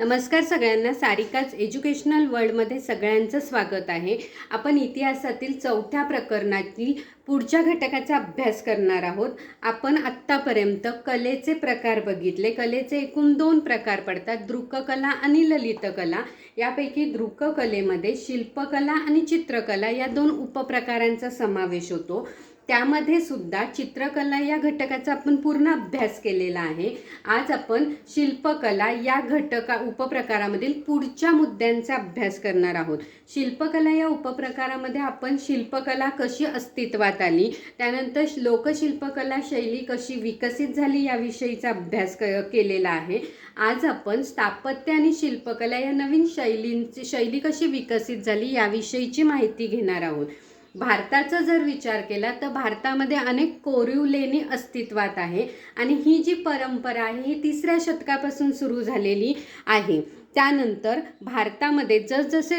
नमस्कार सगळ्यांना सारिकाच एज्युकेशनल वर्ल्डमध्ये सगळ्यांचं स्वागत आहे. आपण इतिहासातील चौथ्या प्रकरणातील पुढच्या घटकाचा अभ्यास करणार आहोत. आपण आत्तापर्यंत कलेचे प्रकार बघितले. कलेचे एकूण दोन प्रकार पडतात. दृककला आणि ललितकला. यापैकी दृककलेमध्ये शिल्पकला आणि चित्रकला या दोन उपप्रकारांचा समावेश होतो. त्यामध्ये सुद्धा चित्रकला या घटकाचा आपण पूर्ण अभ्यास केलेला आहे. आज आपण शिल्पकला या घटका उपप्रकारामधील पुढच्या मुद्द्यांचा अभ्यास करणार आहोत. शिल्पकला या उपप्रकारामध्ये आपण शिल्पकला कशी अस्तित्वात आली त्यानंतर लोकशिल्पकला शैली कशी विकसित झाली याविषयीचा अभ्यास क केलेला आहे. आज आपण स्थापत्य आणि शिल्पकला या नवीन शैलींची शैली कशी विकसित झाली याविषयीची माहिती घेणार आहोत. भारताचा जर विचार केला तर भारतामध्ये अनेक कोरीव लेणी अस्तित्वात आहे. आणि ही जी परंपरा आहे ही तिसऱ्या शतकापासून सुरू झालेली आहे. त्यानंतर भारतामध्ये जसजसे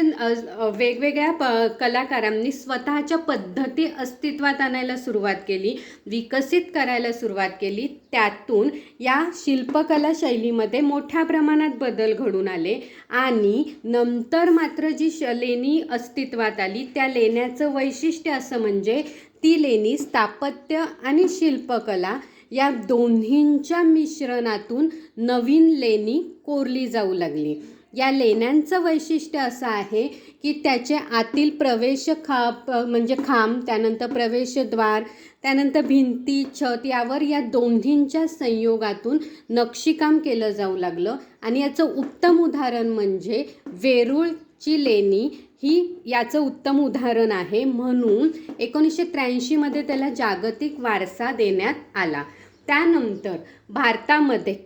वेगवेगळ्या प कलाकारांनी स्वतःच्या पद्धती अस्तित्वात आणायला सुरुवात केली विकसित करायला सुरुवात केली त्यातून या शिल्पकला शैलीमध्ये मोठ्या प्रमाणात बदल घडून आले आणि नंतर मात्र जी श लेणी अस्तित्वात आली त्या लेण्याचं वैशिष्ट्य असं म्हणजे ती लेणी स्थापत्य आणि शिल्पकला या दोन्हींच्या मिश्रणातून नवीन लेणी कोरली जाऊ लागली. या लेण्यांचं वैशिष्ट्य असं आहे की त्याचे आतील प्रवेश खा म्हणजे खांब त्यानंतर प्रवेशद्वार त्यानंतर भिंती छत यावर या दोन्हींच्या संयोगातून नक्षीकाम केलं जाऊ लागलं. आणि याचं उत्तम उदाहरण म्हणजे वेरूळ ची लेणी ही याचं उत्तम उदाहरण आहे. म्हणून एकोणीसशे त्र्याऐंशीमध्ये त्याला जागतिक वारसा देण्यात आला. त्यानंतर भारतामध्ये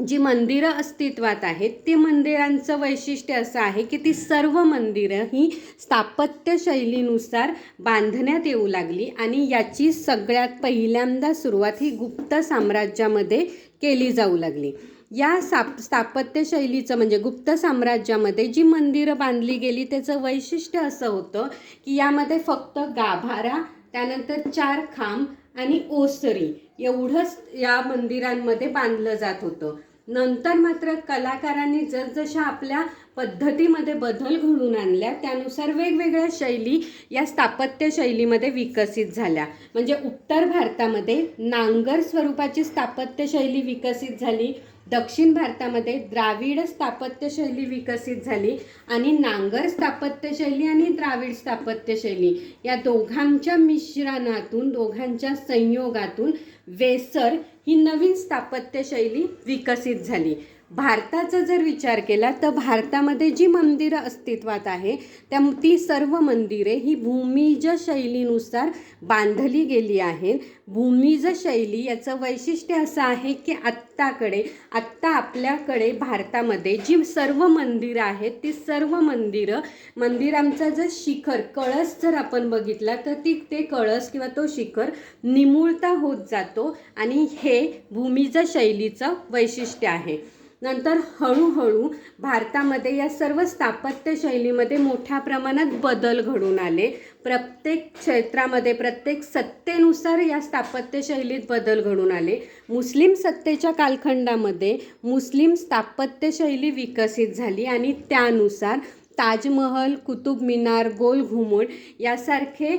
जी मंदिरं अस्तित्वात आहेत ते मंदिरांचं वैशिष्ट्य असं आहे की ती सर्व मंदिरं ही स्थापत्यशैलीनुसार बांधण्यात येऊ लागली आणि याची सगळ्यात पहिल्यांदा सुरुवात ही गुप्त साम्राज्यामध्ये केली जाऊ लागली. या साप स्थापत्य शैलीचं म्हणजे गुप्त साम्राज्यामध्ये जी मंदिरं बांधली गेली त्याचं वैशिष्ट्य असं होतं की यामध्ये फक्त गाभारा त्यानंतर चार खांब आणि ओसरी एवढंच या मंदिरांमध्ये बांधलं जात होतं. नंतर मात्र कलाकारांनी जसजशा आपल्या पद्धतीमध्ये बदल घडून आणल्या त्यानुसार वेगवेगळ्या शैली या स्थापत्य शैलीमध्ये विकसित झाल्या. म्हणजे उत्तर भारतामध्ये नांगर स्वरूपाची स्थापत्य शैली विकसित झाली दक्षिण भारतामध्ये द्राविड स्थापत्य शैली विकसित झाली आणि नांगर स्थापत्य शैली आणि द्राविड स्थापत्य शैली या दोघांच्या मिश्रणातून दोघांच्या संयोगातून वेसर ही नवीन स्थापत्य शैली विकसित झाली. भारताचा जर विचार केला तर भारतामध्ये जी मंदिरं अस्तित्वात आहे त्या ती सर्व मंदिरे ही भूमिज शैलीनुसार बांधली गेली आहेत. भूमिज शैली याचं वैशिष्ट्य असं आहे की आत्ताकडे आत्ता आपल्याकडे भारतामध्ये जी सर्व मंदिरं आहेत ती सर्व मंदिरं मंदिरांचा जर शिखर कळस जर आपण बघितला तर ती ते कळस किंवा तो शिखर निमुळता होत जातो आणि हे भूमिज शैलीचं वैशिष्ट्य आहे. नंतर हळूहळू भारतामध्ये या सर्व स्थापत्य शैलीमध्ये मोठ्या प्रमाणात बदल घडून आले. प्रत्येक क्षेत्रामध्ये प्रत्येक सत्तेनुसार या स्थापत्य शैलीत बदल घडून आले. मुस्लिम सत्तेच्या कालखंडामध्ये मुस्लिम स्थापत्यशैली विकसित झाली आणि त्यानुसार ताजमहल कुतुब मिनार गोल घुमट यासारखे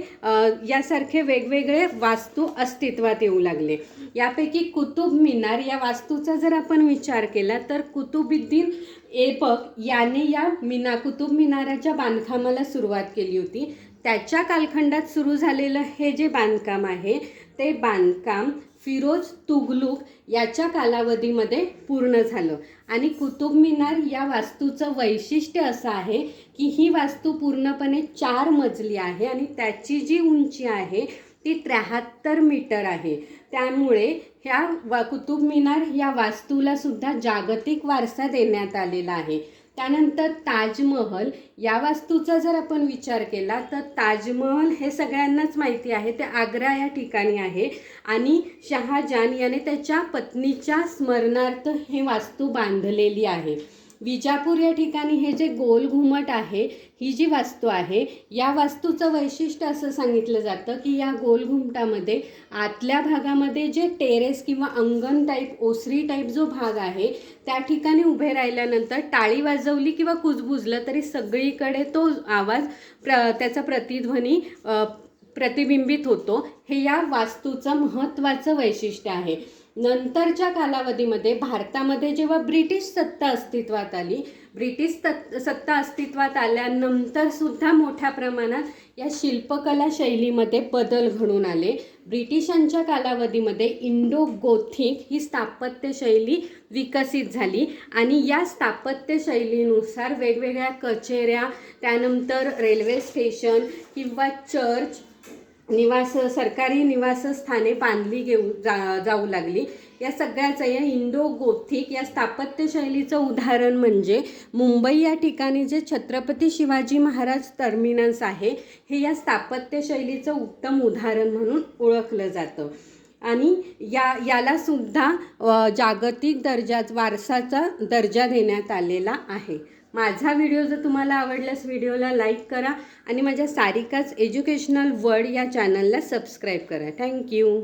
यासारखे वेगवेगळे वास्तू अस्तित्वात येऊ लागले. यापैकी कुतुब मिनार या वास्तूचा जर आपण विचार केला तर कुतुबुद्दीन एपक याने या मिना कुतुब मिनाराच्या बांधकामाला सुरुवात केली होती. त्याच्या कालखंडात सुरू झालेलं हे जे बांधकाम आहे ते बांधकाम फिरोज तुगलुक याच्या कालावधीमध्ये पूर्ण झालं. आणि कुतुब मिनार या वास्तूचं वैशिष्ट्य असं आहे की ही वास्तू पूर्णपणे चार मजली आहे आणि त्याची जी उंची आहे ती त्र्याहत्तर मीटर आहे. त्यामुळे ह्या वा कुतुब मिनार या वास्तूला सुद्धा जागतिक वारसा देण्यात आलेला आहे. त्यानंतर ताजमहल या वास्तूचा जर आपण विचार केला तर ताजमहल हे सगळ्यांनाच माहिती आहे. ते आग्रा या ठिकाणी आहे. आणि शहाजहान याने त्याच्या पत्नीच्या स्मरणार्थ हे वास्तू बांधलेली आहे. विजापूर या ठिकाणी हे जे गोल घुमट आहे ही जी वास्तू आहे या वास्तूचं वैशिष्ट्य असं सांगितलं जातं की या गोल घुमटामध्ये आतल्या भागामध्ये जे टेरेस किंवा अंगण टाईप ओसरी टाईप जो भाग आहे त्या ठिकाणी उभे राहिल्यानंतर टाळी वाजवली किंवा कुजबुजलं तरी सगळीकडे तो आवाज प्र त्याचा प्रतिध्वनी प्रतिबिंबित होतो. हे या वास्तूचं महत्त्वाचं वैशिष्ट्य आहे. नंतरच्या कालावधीमध्ये भारतामध्ये जेव्हा ब्रिटिश सत्ता अस्तित्वात आली ब्रिटिश तत् सत्ता अस्तित्वात आल्यानंतर सुद्धा मोठ्या प्रमाणात या शिल्पकला शैलीमध्ये बदल घडून आले. ब्रिटिशांच्या कालावधीमध्ये इंडो गोथिक ही स्थापत्य शैली विकसित झाली आणि या स्थापत्य शैलीनुसार वेगवेगळ्या कचेऱ्या त्यानंतर रेल्वे स्टेशन किंवा चर्च निवास सरकारी निवासस्थाने बांधली घेऊ जा जाऊ लागली. या सगळ्याचं या इंडो गोथिक या स्थापत्य शैलीचं उदाहरण म्हणजे मुंबई या ठिकाणी जे छत्रपती शिवाजी महाराज टर्मिनस आहे हे या स्थापत्य शैलीचं उत्तम उदाहरण म्हणून ओळखलं जातं. आणि या यालासुद्धा जागतिक दर्जात वारसाचा दर्जा देण्यात आलेला आहे. माझा व्हिडिओ जर तुम्हाला आवडल्यास व्हिडिओला लाईक करा आणि माझ्या सारिकाच एज्युकेशनल वर्ड या चॅनलला सबस्क्राईब करा. थँक्यू.